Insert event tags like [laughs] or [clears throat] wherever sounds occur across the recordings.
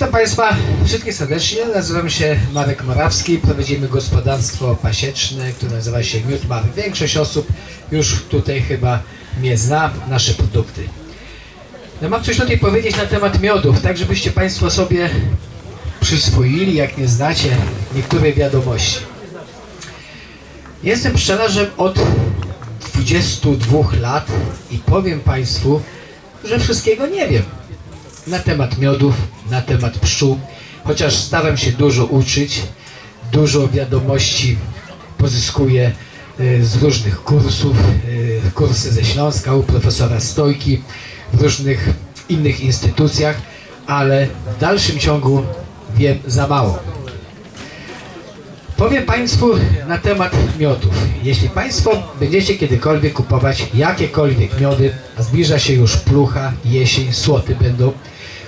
Witam Państwa wszystkich serdecznie. Nazywam się Marek Morawski. Prowadzimy gospodarstwo pasieczne, które nazywa się Miód Mar. Większość osób już tutaj chyba mnie zna, nasze produkty. No mam coś tutaj powiedzieć na temat miodów, tak żebyście Państwo sobie przyswoili, jak nie znacie, niektóre wiadomości. Jestem pszczelarzem od 22 lat i powiem Państwu, że wszystkiego nie wiem na temat miodów, na temat pszczół, chociaż staram się dużo uczyć, dużo wiadomości pozyskuję y, z różnych kursów, y, kursy ze Śląska u profesora Stojki, w różnych innych instytucjach, ale w dalszym ciągu wiem za mało. Powiem Państwu na temat miodów. Jeśli Państwo będziecie kiedykolwiek kupować jakiekolwiek miody, a zbliża się już plucha, jesień, słoty będą,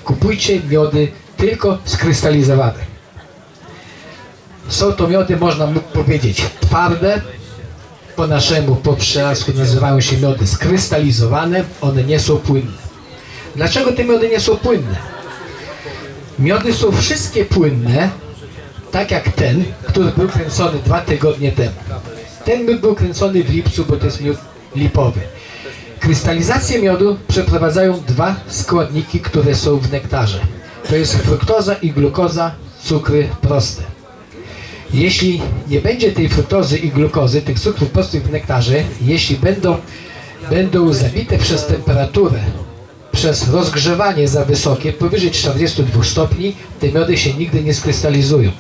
kupujcie miody tylko skrystalizowane. Są to miody, można powiedzieć, twarde, po naszemu, po przelasku nazywają się miody skrystalizowane, one nie są płynne. Dlaczego te miody nie są płynne? Miody są wszystkie płynne, tak jak ten, który był kręcony dwa tygodnie temu. Ten miód był kręcony w lipcu, bo to jest miód lipowy. Krystalizację miodu przeprowadzają dwa składniki, które są w nektarze. To jest fruktoza i glukoza, cukry proste. Jeśli nie będzie tej fruktozy i glukozy, tych cukrów prostych w nektarze, jeśli będą, będą zabite przez temperaturę, przez rozgrzewanie za wysokie, powyżej 42 stopni, te miody się nigdy nie skrystalizują.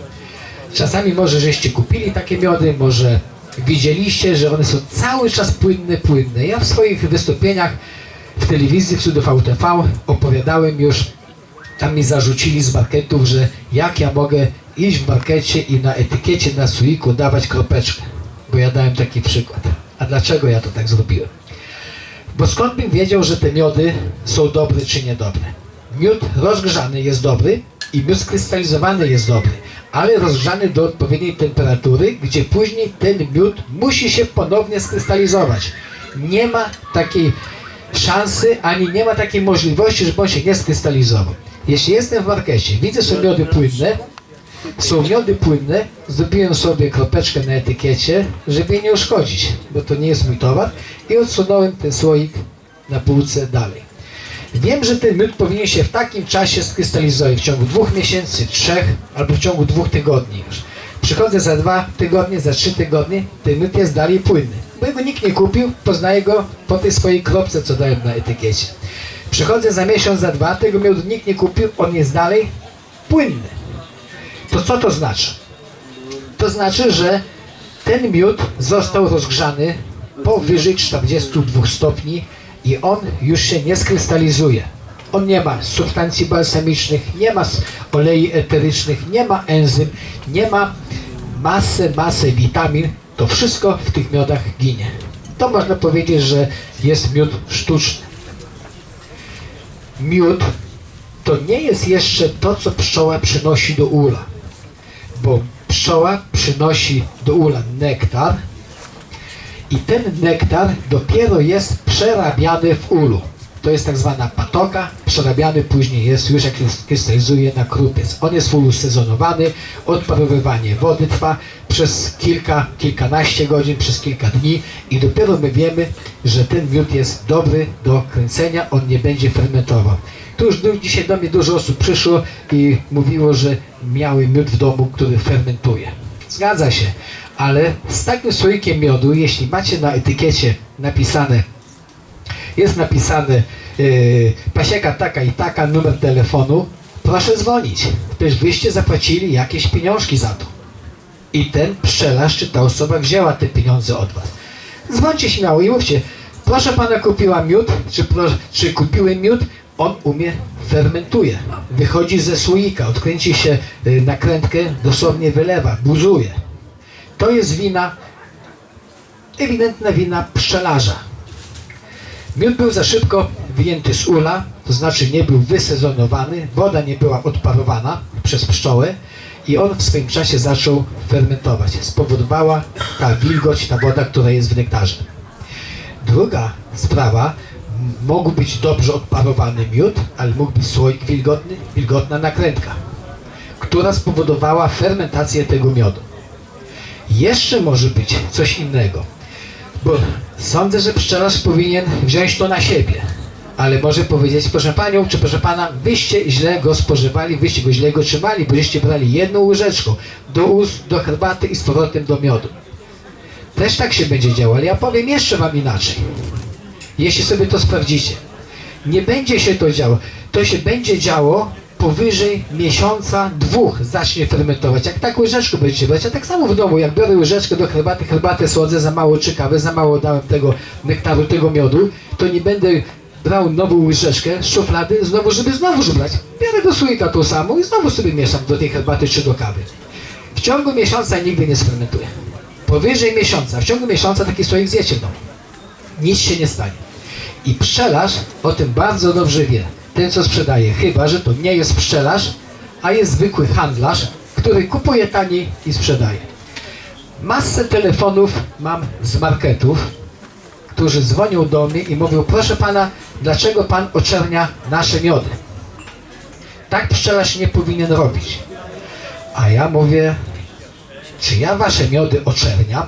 Czasami może żeście kupili takie miody, może widzieliście, że one są cały czas płynne, płynne. Ja w swoich wystąpieniach w telewizji, w Cudów VTV opowiadałem już, tam mi zarzucili z marketów, że jak ja mogę iść w markecie i na etykiecie na słoiku dawać kropeczkę, bo ja dałem taki przykład. A dlaczego ja to tak zrobiłem? Bo skąd bym wiedział, że te miody są dobre czy niedobre? Miód rozgrzany jest dobry i miód skrystalizowany jest dobry, ale rozgrzany do odpowiedniej temperatury, gdzie później ten miód musi się ponownie skrystalizować. Nie ma takiej szansy, ani nie ma takiej możliwości, żeby on się nie skrystalizował. Jeśli jestem w markecie, widzę są miody płynne, są miody płynne, zrobiłem sobie kropeczkę na etykiecie, żeby jej nie uszkodzić, bo to nie jest mój towar i odsunąłem ten słoik na półce dalej. Wiem, że ten miód powinien się w takim czasie skrystalizować, w ciągu dwóch miesięcy, trzech albo w ciągu dwóch tygodni już. Przychodzę za dwa tygodnie, za trzy tygodnie, ten miód jest dalej płynny. Bo jego nikt nie kupił, poznaję go po tej swojej kropce, co dałem na etykiecie. Przychodzę za miesiąc, za dwa, tego miodu nikt nie kupił, on jest dalej płynny. To co to znaczy? To znaczy, że ten miód został rozgrzany powyżej 42 stopni i on już się nie skrystalizuje. On nie ma substancji balsamicznych, nie ma olei eterycznych, nie ma enzym, nie ma masę, masę witamin. To wszystko w tych miodach ginie. To można powiedzieć, że jest miód sztuczny. Miód to nie jest jeszcze to, co pszczoła przynosi do ula bo pszczoła przynosi do ula nektar i ten nektar dopiero jest przerabiany w ulu. To jest tak zwana patoka, przerabiany później jest już jak krystalizuje na krupiec. On jest w ulu sezonowany, odparowywanie wody trwa przez kilka, kilkanaście godzin, przez kilka dni i dopiero my wiemy, że ten miód jest dobry do kręcenia, on nie będzie fermentował. Tu już dzisiaj do mnie dużo osób przyszło i mówiło, że miały miód w domu, który fermentuje. Zgadza się, ale z takim słoikiem miodu, jeśli macie na etykiecie napisane, jest napisane yy, pasieka taka i taka, numer telefonu, proszę dzwonić. Przecież wyście zapłacili jakieś pieniążki za to. I ten pszczelarz czy ta osoba wzięła te pieniądze od was. Dzwońcie śmiało i mówcie, proszę pana kupiła miód, czy, czy kupiłem miód, on umie, fermentuje. Wychodzi ze słoika, odkręci się y, nakrętkę, dosłownie wylewa, buzuje. To jest wina, ewidentna wina pszczelarza. Miód był za szybko wyjęty z ula, to znaczy nie był wysezonowany, woda nie była odparowana przez pszczołę i on w swoim czasie zaczął fermentować. Spowodowała ta wilgoć, ta woda, która jest w nektarze. Druga sprawa, mógł być dobrze odparowany miód, ale mógł być słoik wilgotny, wilgotna nakrętka, która spowodowała fermentację tego miodu. Jeszcze może być coś innego, bo sądzę, że pszczelarz powinien wziąć to na siebie, ale może powiedzieć, proszę panią, czy proszę pana, wyście źle go spożywali, wyście go źle go trzymali, bo żeście brali jedną łyżeczką do ust, do herbaty i z powrotem do miodu. Też tak się będzie działo, ale ja powiem jeszcze wam inaczej. Jeśli sobie to sprawdzicie, nie będzie się to działo. To się będzie działo powyżej miesiąca, dwóch zacznie fermentować. Jak tak łyżeczkę będziecie brać, a tak samo w domu, jak biorę łyżeczkę do herbaty, herbatę słodzę, za mało czy kawę, za mało dałem tego nektaru, tego miodu, to nie będę brał nową łyżeczkę z szuflady, znowu, żeby znowu żubrać. Biorę do słoika tą samą i znowu sobie mieszam do tej herbaty czy do kawy. W ciągu miesiąca nigdy nie sfermentuje. Powyżej miesiąca, w ciągu miesiąca taki słoik zjecie w domu. Nic się nie stanie. I pszczelarz o tym bardzo dobrze wie. Ten, co sprzedaje, chyba, że to nie jest pszczelarz, a jest zwykły handlarz, który kupuje taniej i sprzedaje. Masę telefonów mam z marketów, którzy dzwonią do mnie i mówią, proszę pana, dlaczego pan oczernia nasze miody? Tak pszczelarz nie powinien robić. A ja mówię, czy ja wasze miody oczerniam?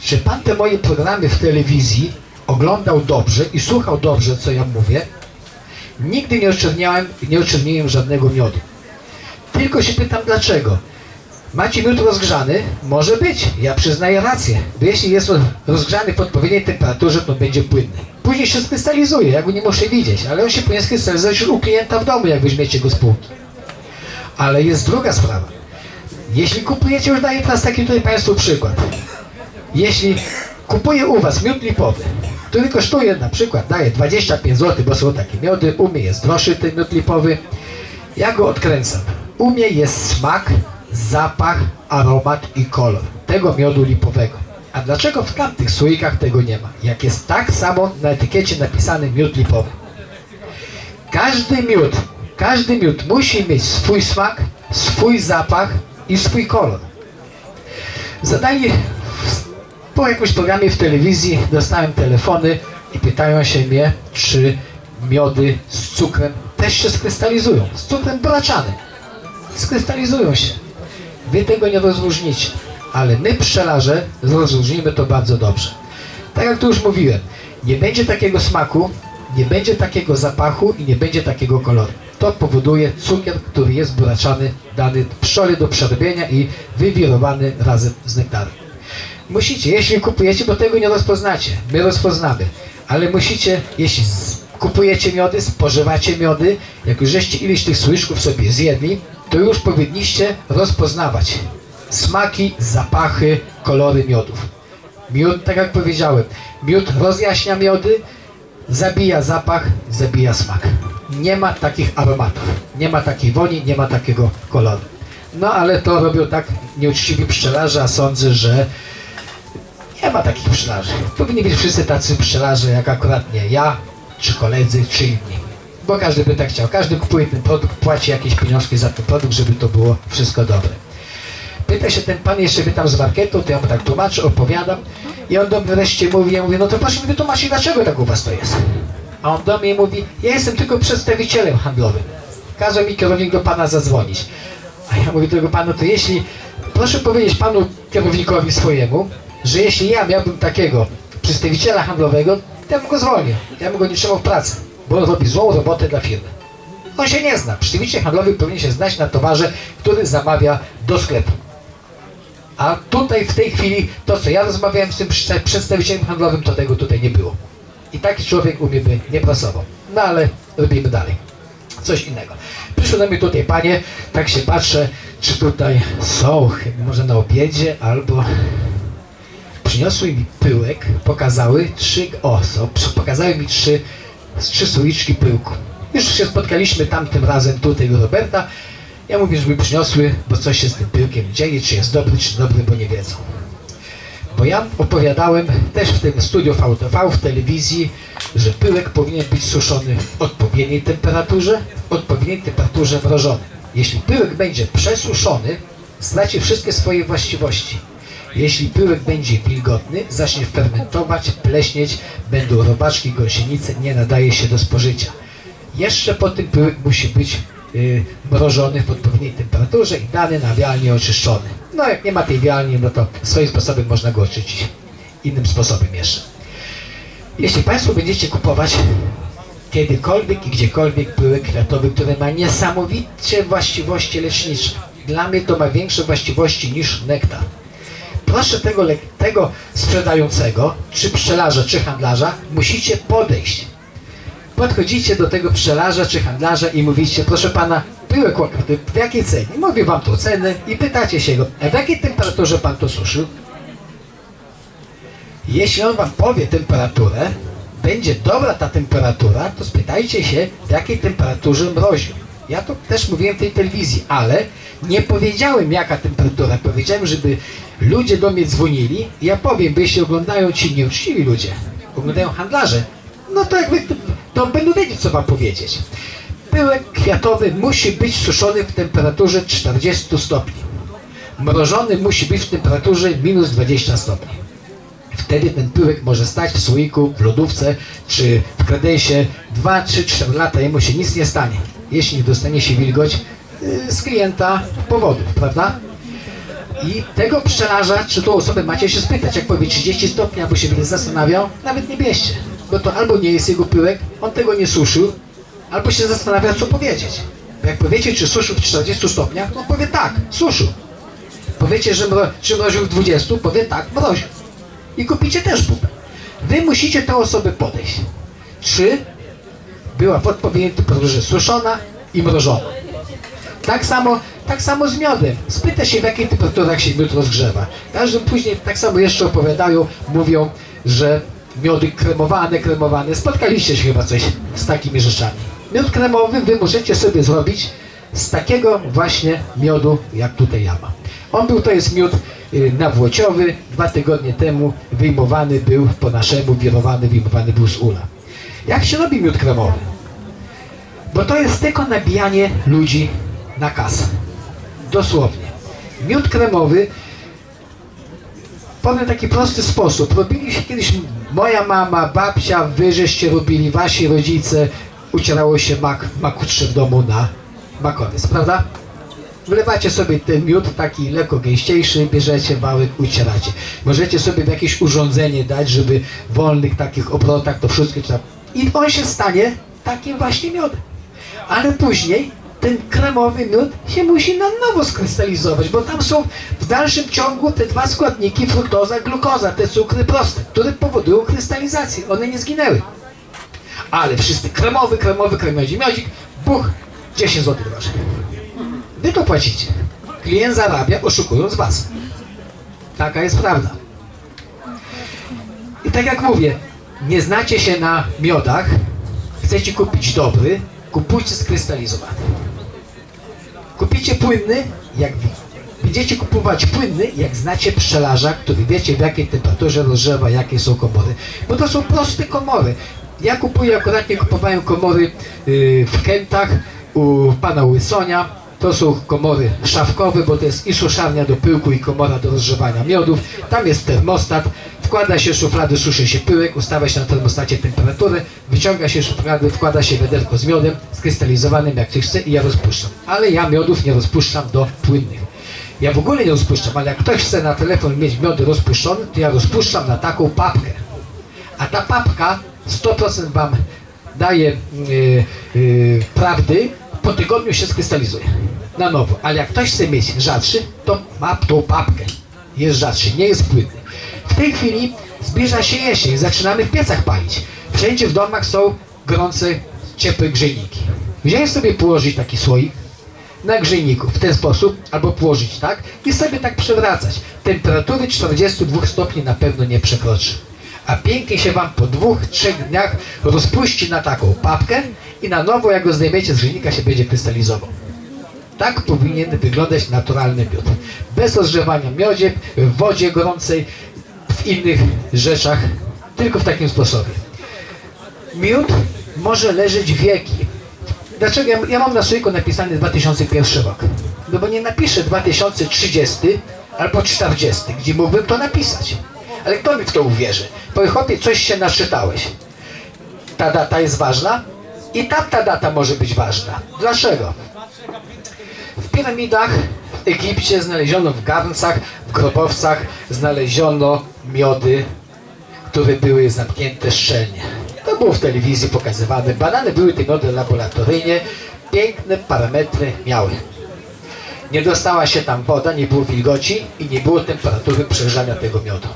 Czy pan te moje programy w telewizji oglądał dobrze i słuchał dobrze, co ja mówię? Nigdy nie oczerniałem, nie oczerniłem żadnego miodu. Tylko się pytam dlaczego. Macie miód rozgrzany? Może być, ja przyznaję rację. Bo jeśli jest rozgrzany w odpowiedniej temperaturze, to będzie płynny. Później się skrystalizuje, ja go nie muszę widzieć, ale on się powinien skrystalizować u klienta w domu, jak weźmiecie go z półki. Ale jest druga sprawa. Jeśli kupujecie, już daję teraz taki tutaj Państwu przykład. Jeśli kupuję u Was miód lipowy, który kosztuje na przykład, daje 25 zł, bo są takie miody, u mnie jest ten miód lipowy, ja go odkręcam. U mnie jest smak, zapach, aromat i kolor tego miodu lipowego. A dlaczego w tamtych słoikach tego nie ma? Jak jest tak samo na etykiecie napisany miód lipowy. Każdy miód, każdy miód musi mieć swój smak, swój zapach i swój kolor. Zadali po jakimś programie w telewizji dostałem telefony i pytają się mnie, czy miody z cukrem też się skrystalizują. Z cukrem braczanym. Skrystalizują się. Wy tego nie rozróżnicie, ale my pszczelarze rozróżnimy to bardzo dobrze. Tak jak tu już mówiłem, nie będzie takiego smaku, nie będzie takiego zapachu i nie będzie takiego koloru. To powoduje cukier, który jest buraczany, dany pszczole do przerbienia i wywirowany razem z nektarem. Musicie, jeśli kupujecie, bo tego nie rozpoznacie, my rozpoznamy, ale musicie, jeśli kupujecie miody, spożywacie miody, jak już żeście ileś tych słyczków sobie zjedli, to już powinniście rozpoznawać smaki, zapachy, kolory miodów. Miód, tak jak powiedziałem, miód rozjaśnia miody, zabija zapach, zabija smak. Nie ma takich aromatów, nie ma takiej woni, nie ma takiego koloru. No ale to robią tak nieuczciwi pszczelarze, a sądzę, że nie ma takich pszczelarzy. Powinni być wszyscy tacy pszczelarze, jak akurat nie ja, czy koledzy, czy inni. Bo każdy by tak chciał. Każdy kupuje ten produkt, płaci jakieś pieniążki za ten produkt, żeby to było wszystko dobre. Pyta się ten pan jeszcze pytam z marketu, to ja mu tak tłumaczę, opowiadam i on do mnie wreszcie mówi, ja mówię, no to proszę mi wytłumaczyć, dlaczego tak u was to jest. A on do mnie mówi, ja jestem tylko przedstawicielem handlowym. Kazał mi kierownik do pana zadzwonić. A ja mówię tego panu, to jeśli, proszę powiedzieć panu kierownikowi swojemu, że jeśli ja miałbym takiego przedstawiciela handlowego, to ja bym go zwolnił. Ja bym go nie trzymał w pracy, bo on robi złą robotę dla firmy. On się nie zna. Przedstawiciel handlowy powinien się znać na towarze, który zamawia do sklepu. A tutaj w tej chwili to, co ja rozmawiałem z tym przedsta- przedstawicielem handlowym, to tego tutaj nie było. I taki człowiek u mnie by nie pracował. No ale robimy dalej. Coś innego. Przyszły do mnie tutaj panie, tak się patrzę, czy tutaj są, może na obiedzie, albo przyniosły mi pyłek, pokazały trzy, o, so, przy- pokazały mi trzy, trzy słoiczki pyłku. Już się spotkaliśmy tamtym razem tutaj u Roberta. Ja mówię, żeby przyniosły, bo coś się z tym pyłkiem dzieje, czy jest dobry, czy dobry, bo nie wiedzą. Bo ja opowiadałem też w tym studiu VTV w telewizji, że pyłek powinien być suszony w odpowiedniej temperaturze, w odpowiedniej temperaturze mrożony. Jeśli pyłek będzie przesuszony, straci wszystkie swoje właściwości. Jeśli pyłek będzie wilgotny, zacznie fermentować, pleśnieć, będą robaczki, gąsienice, nie nadaje się do spożycia. Jeszcze po tym pyłek musi być y, mrożony w odpowiedniej temperaturze i dany na wialnie oczyszczony. No jak nie ma tej wialni, no to swoim sposobem można go oczyścić. Innym sposobem jeszcze. Jeśli Państwo będziecie kupować kiedykolwiek i gdziekolwiek pyłek kwiatowy, który ma niesamowicie właściwości lecznicze. Dla mnie to ma większe właściwości niż nektar. Proszę tego, tego sprzedającego, czy pszczelarza, czy handlarza, musicie podejść. Podchodzicie do tego pszczelarza czy handlarza i mówicie, proszę pana, pyłek łakry, w jakiej cenie? Mówię wam tą cenę i pytacie się go, a w jakiej temperaturze pan to suszył? Jeśli on wam powie temperaturę, będzie dobra ta temperatura, to spytajcie się, w jakiej temperaturze mroził. Ja to też mówiłem w tej telewizji, ale nie powiedziałem jaka temperatura. Powiedziałem, żeby ludzie do mnie dzwonili ja powiem, bo jeśli oglądają ci nieuczciwi ludzie, oglądają handlarze, no to jak wy, to będą wiedzieć, co wam powiedzieć. Pyłek kwiatowy musi być suszony w temperaturze 40 stopni. Mrożony musi być w temperaturze minus 20 stopni. Wtedy ten pyłek może stać w słoiku, w lodówce czy w kredensie 2, 3, 4 lata, jemu się nic nie stanie. Jeśli nie dostanie się wilgoć yy, z klienta powodów, prawda? I tego pszczelarza, czy tą osobę macie się spytać, jak powie 30 stopni, albo się będzie zastanawiał, nawet nie bierzcie. Bo to albo nie jest jego pyłek, on tego nie suszył, albo się zastanawia, co powiedzieć. Bo jak powiecie, czy suszył w 40 stopniach, to on powie tak, suszył. Powiecie, że mro, czy mroził w 20, powie tak, mroził. I kupicie też bubę. Wy musicie tę osobę podejść. Czy była w odpowiedniej temperaturze suszona i mrożona. Tak samo, tak samo z miodem. Spyta się, w jakich temperaturach się miód rozgrzewa. Każdy później tak samo jeszcze opowiadają, mówią, że miody kremowane, kremowane. Spotkaliście się chyba coś z takimi rzeczami. Miód kremowy wy możecie sobie zrobić z takiego właśnie miodu, jak tutaj ja mam. On był, to jest miód y, nawłociowy, dwa tygodnie temu wyjmowany był po naszemu, wirowany, wyjmowany był z ula. Jak się robi miód kremowy? Bo to jest tylko nabijanie ludzi na kasę. Dosłownie. Miód kremowy, powiem taki prosty sposób. Robili się kiedyś moja mama, babcia, wy żeście robili, wasi rodzice, ucierało się mak, makutrze w domu na makowiec, prawda? Wlewacie sobie ten miód, taki lekko gęściejszy, bierzecie wałek, ucieracie. Możecie sobie jakieś urządzenie dać, żeby w wolnych takich obrotach to wszystko. I on się stanie takim właśnie miodem. Ale później ten kremowy miód się musi na nowo skrystalizować, bo tam są w dalszym ciągu te dwa składniki, fruktoza, glukoza, te cukry proste, które powodują krystalizację. One nie zginęły. Ale wszyscy kremowy, kremowy, kremowy miodzik, buch, 10 zł drożej. Wy to płacicie. Klient zarabia oszukując was. Taka jest prawda. I tak jak mówię, nie znacie się na miodach, chcecie kupić dobry, kupujcie skrystalizowany. Kupicie płynny, jak będziecie kupować płynny, jak znacie pszczelarza, który wiecie w jakiej temperaturze rozgrzewa, jakie są komory. Bo to są proste komory. Ja kupuję, akurat nie kupowałem komory yy, w Kętach u pana Łysonia. To są komory szafkowe, bo to jest i suszarnia do pyłku, i komora do rozgrzewania miodów. Tam jest termostat, wkłada się szuflady, suszy się pyłek, ustawia się na termostacie temperaturę, wyciąga się szuflady, wkłada się wiaderko z miodem skrystalizowanym jak ktoś chce i ja rozpuszczam. Ale ja miodów nie rozpuszczam do płynnych. Ja w ogóle nie rozpuszczam, ale jak ktoś chce na telefon mieć miody rozpuszczone, to ja rozpuszczam na taką papkę. A ta papka 100% wam daje yy, yy, prawdy, po tygodniu się skrystalizuje na nowo. Ale jak ktoś chce mieć rzadszy, to ma tą papkę. Jest rzadszy, nie jest płynny. W tej chwili zbliża się jesień, zaczynamy w piecach palić. Wszędzie w domach są gorące, ciepłe grzejniki. Wziąłem sobie położyć taki słoik, na grzejniku w ten sposób, albo położyć tak i sobie tak przewracać. Temperatury 42 stopni na pewno nie przekroczy. A pięknie się Wam po dwóch, trzech dniach rozpuści na taką papkę i na nowo jak go zdejmiecie z grzejnika się będzie krystalizował. Tak powinien wyglądać naturalny miód. Bez rozgrzewania miodzie, w wodzie gorącej, innych rzeczach, tylko w takim sposobie. Miód może leżeć wieki. Dlaczego ja, ja mam na słoiku napisany 2001 rok? No bo nie napiszę 2030, albo 40, gdzie mógłbym to napisać. Ale kto mi w to uwierzy? Powie, chłopie, coś się naszytałeś. Ta data jest ważna i tamta data może być ważna. Dlaczego? W piramidach w Egipcie znaleziono w garncach, w grobowcach znaleziono miody, które były zamknięte szczelnie. To było w telewizji pokazywane. Badane były te miody laboratoryjnie. Piękne parametry miały. Nie dostała się tam woda, nie było wilgoci i nie było temperatury przegrzania tego miodu.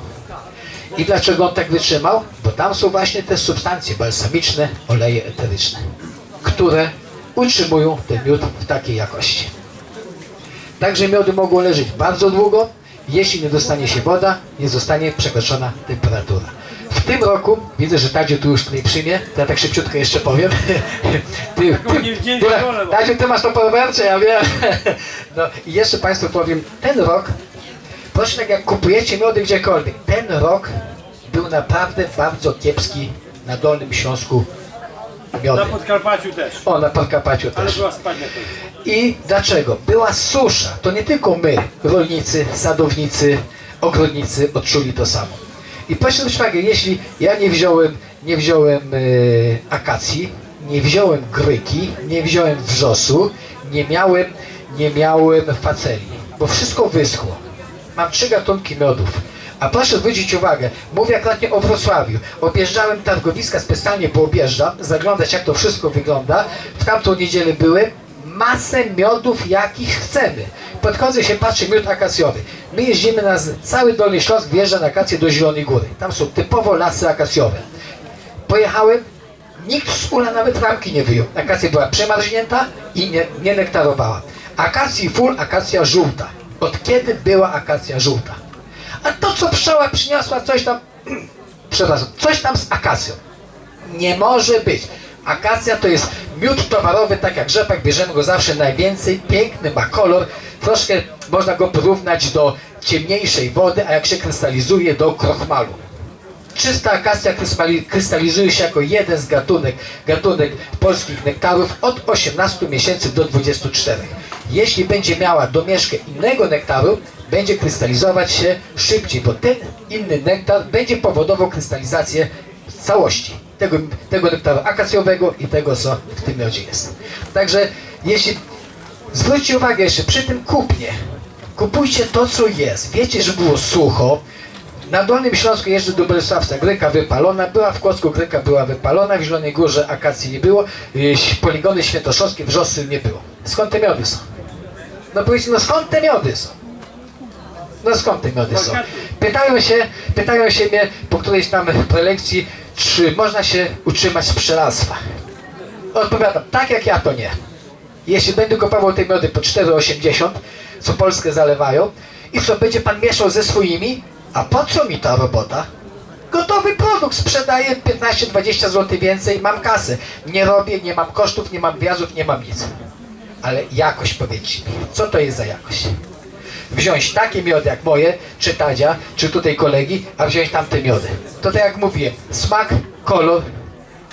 I dlaczego on tak wytrzymał? Bo tam są właśnie te substancje balsamiczne, oleje eteryczne, które utrzymują ten miód w takiej jakości. Także miody mogą leżeć bardzo długo, jeśli nie dostanie się woda, nie zostanie przekroczona temperatura. W tym roku, widzę, że Tadziu tu już nie przyjmie, to ja tak szybciutko jeszcze powiem. [laughs] Ty, ty, Tadziu, ty masz to powercie, ja wiem. [laughs] No i jeszcze Państwu powiem, ten rok, proszę tak jak kupujecie miody gdziekolwiek, ten rok był naprawdę bardzo kiepski na Dolnym Śląsku miody. Na Podkarpaciu też. O, na Podkarpaciu Ale też. była spadnia końca. I dlaczego? Była susza. To nie tylko my, rolnicy, sadownicy, ogrodnicy odczuli to samo. I proszę zwrócić uwagę, jeśli ja nie wziąłem, nie wziąłem e, akacji, nie wziąłem gryki, nie wziąłem wrzosu, nie miałem, nie miałem faceli, bo wszystko wyschło. Mam trzy gatunki miodów. A proszę zwrócić uwagę, mówię akurat nie o Wrocławiu. Objeżdżałem targowiska specjalnie, bo objeżdżam, zaglądać jak to wszystko wygląda. W tamtą niedzielę były masę miodów, jakich chcemy. Podchodzę się, patrzę, miód akacjowy. My jeździmy na cały Dolny Śląsk, wjeżdża na akacje do Zielonej Góry. Tam są typowo lasy akacjowe. Pojechałem, nikt z ula nawet ramki nie wyjął. Akacja była przemarznięta i nie, nie nektarowała. Akacji full, akacja żółta. Od kiedy była akacja żółta? A to, co pszczoła przyniosła, coś tam, [clears throat] przepraszam, coś tam z akacją. Nie może być. Akacja to jest miód towarowy, tak jak rzepak, bierzemy go zawsze najwięcej, piękny ma kolor, troszkę można go porównać do ciemniejszej wody, a jak się krystalizuje do krochmalu. Czysta akacja krystali- krystalizuje się jako jeden z gatunek, gatunek polskich nektarów od 18 miesięcy do 24. Jeśli będzie miała domieszkę innego nektaru, będzie krystalizować się szybciej, bo ten inny nektar będzie powodował krystalizację całości tego, tego nektaru akacjowego i tego, co w tym miodzie jest. Także jeśli Zwróćcie uwagę jeszcze, przy tym kupnie, kupujcie to, co jest. Wiecie, że było sucho. Na Dolnym Śląsku jeżdżę do Bolesławca, gryka wypalona, była w Kłodzku, gryka była wypalona, w Zielonej Górze akacji nie było, yy, poligony świętoszowskie, wrzosy nie było. Skąd te miody są? No powiedzcie, no skąd te miody są? No skąd te miody są? Pytają się, pytają się mnie po którejś tam prelekcji, czy można się utrzymać z pszczelarstwa. Odpowiadam, tak jak ja to nie. Jeśli będę kupował te miody po 4,80, co Polskę zalewają, i co będzie pan mieszał ze swoimi, a po co mi ta robota? Gotowy produkt sprzedaję 15-20 zł więcej, mam kasę. Nie robię, nie mam kosztów, nie mam wjazdów, nie mam nic. Ale jakość powiedzcie mi, co to jest za jakość? Wziąć takie miody jak moje, czy Tadzia, czy tutaj kolegi, a wziąć tamte miody. To tak jak mówiłem, smak, kolor,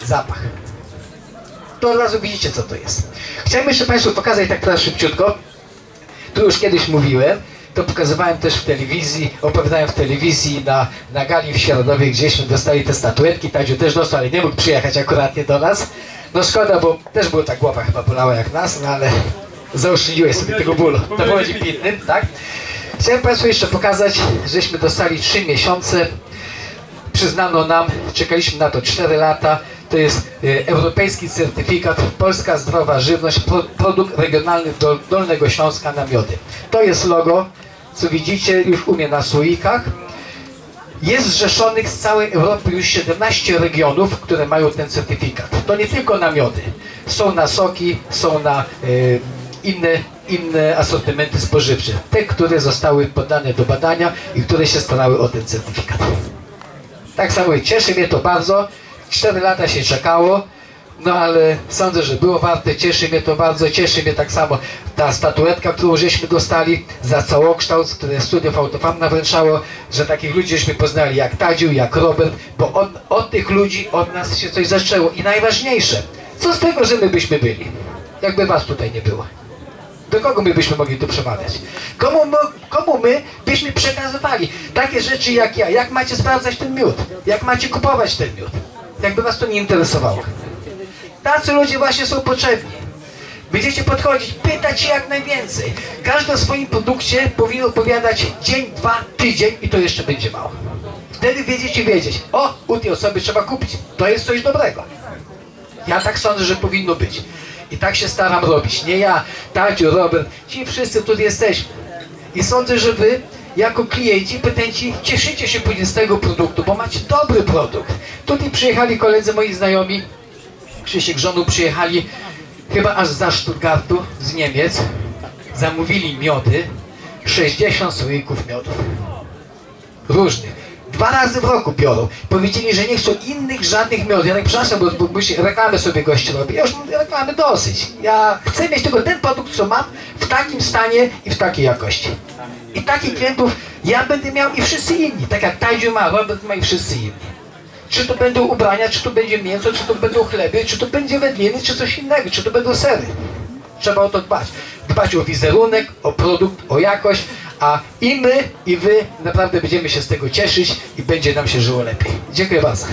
zapach to od razu widzicie, co to jest. Chciałem jeszcze Państwu pokazać tak teraz szybciutko. Tu już kiedyś mówiłem, to pokazywałem też w telewizji, opowiadałem w telewizji na, na gali w Środowie, gdzieśmy dostali te statuetki, Tadziu też dostał, ale nie mógł przyjechać akuratnie do nas. No szkoda, bo też była ta głowa chyba bolała jak nas, no ale zaoszczędziłeś sobie tego bólu. To było pitnym, tak? Chciałem Państwu jeszcze pokazać, żeśmy dostali 3 miesiące przyznano nam, czekaliśmy na to 4 lata, to jest e, europejski certyfikat Polska Zdrowa Żywność, pro, produkt regionalny Dol, Dolnego Śląska na miody. To jest logo, co widzicie już u mnie na słoikach. Jest zrzeszonych z całej Europy już 17 regionów, które mają ten certyfikat. To nie tylko na miody. Są na soki, są na e, inne, inne asortymenty spożywcze. Te, które zostały poddane do badania i które się starały o ten certyfikat. Tak samo cieszy mnie to bardzo. Cztery lata się czekało, no ale sądzę, że było warte. Cieszy mnie to bardzo. Cieszy mnie tak samo ta statuetka, którą żeśmy dostali za całokształt, które Studio Autofam nawręczało, że takich ludzi żeśmy poznali jak Tadziu, jak Robert, bo od, od tych ludzi, od nas się coś zaczęło. I najważniejsze, co z tego, że my byśmy byli, jakby was tutaj nie było. Do kogo my byśmy mogli tu przemawiać? Komu, komu my byśmy przekazywali takie rzeczy jak ja? Jak macie sprawdzać ten miód? Jak macie kupować ten miód? Jakby was to nie interesowało. Tacy ludzie właśnie są potrzebni. Będziecie podchodzić, pytać się jak najwięcej. Każdy o swoim produkcie powinien opowiadać dzień, dwa, tydzień i to jeszcze będzie mało. Wtedy będziecie wiedzieć, o, u tej osoby trzeba kupić. To jest coś dobrego. Ja tak sądzę, że powinno być. I tak się staram robić. Nie ja, Tadziu, Robert, ci wszyscy tu jesteśmy. I sądzę, że wy, jako klienci, petenci, cieszycie się później z tego produktu, bo macie dobry produkt. Tutaj przyjechali koledzy moi znajomi, Krzysiek żoną przyjechali chyba aż za Stuttgartu z Niemiec. Zamówili miody, 60 słoików miodów. Różnych. Dwa razy w roku biorą. Powiedzieli, że nie chcą innych żadnych miodów. Ja tak przepraszam, bo, bo musi, reklamy sobie goście robi. Ja już reklamy dosyć. Ja chcę mieć tylko ten produkt, co mam, w takim stanie i w takiej jakości. I takich klientów ja będę miał i wszyscy inni. Tak jak Tadziu ma, Robert ma i wszyscy inni. Czy to będą ubrania, czy to będzie mięso, czy to będą chleby, czy to będzie wędliny, czy coś innego, czy to będą sery. Trzeba o to dbać. Dbać o wizerunek, o produkt, o jakość, a i my, i wy naprawdę będziemy się z tego cieszyć i będzie nam się żyło lepiej. Dziękuję bardzo.